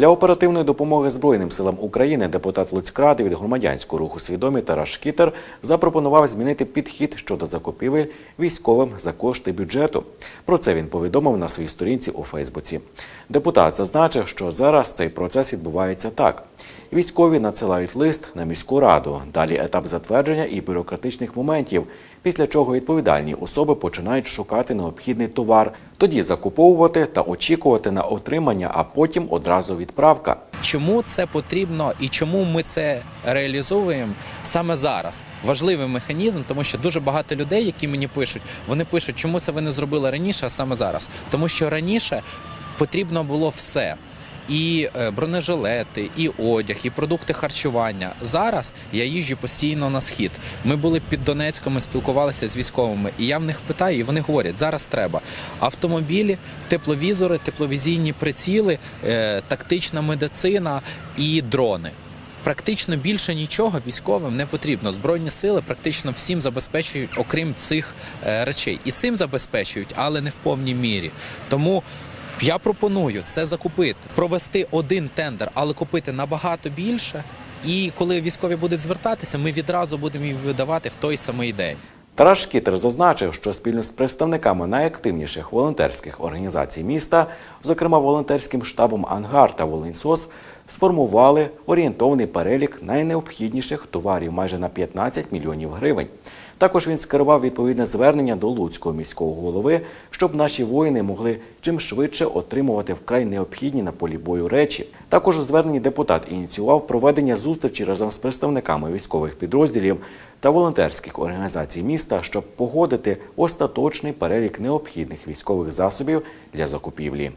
Для оперативної допомоги Збройним силам України депутат Луцькради від громадянського руху свідомі Тарас Шкітер запропонував змінити підхід щодо закупівель військовим за кошти бюджету. Про це він повідомив на своїй сторінці у Фейсбуці. Депутат зазначив, що зараз цей процес відбувається так. Військові надсилають лист на міську раду. Далі етап затвердження і бюрократичних моментів, після чого відповідальні особи починають шукати необхідний товар, тоді закуповувати та очікувати на отримання, а потім одразу відправка. Чому це потрібно і чому ми це реалізовуємо саме зараз? Важливий механізм, тому що дуже багато людей, які мені пишуть, вони пишуть, чому це ви не зробили раніше, а саме зараз. Тому що раніше потрібно було все. І е, бронежилети, і одяг, і продукти харчування. Зараз я їжджу постійно на схід. Ми були під Донецьком, ми спілкувалися з військовими, і я в них питаю, і вони говорять: зараз треба автомобілі, тепловізори, тепловізійні приціли, е, тактична медицина і дрони. Практично більше нічого військовим не потрібно. Збройні сили практично всім забезпечують, окрім цих е, речей, і цим забезпечують, але не в повній мірі. Тому я пропоную це закупити, провести один тендер, але купити набагато більше. І коли військові будуть звертатися, ми відразу будемо їм видавати в той самий день. Тарас Шкітер зазначив, що спільно з представниками найактивніших волонтерських організацій міста, зокрема волонтерським штабом Ангар та Волинсос, сформували орієнтовний перелік найнеобхідніших товарів майже на 15 мільйонів гривень. Також він скерував відповідне звернення до Луцького міського голови, щоб наші воїни могли чим швидше отримувати вкрай необхідні на полі бою речі. Також у зверненні депутат ініціював проведення зустрічі разом з представниками військових підрозділів та волонтерських організацій міста, щоб погодити остаточний перелік необхідних військових засобів для закупівлі.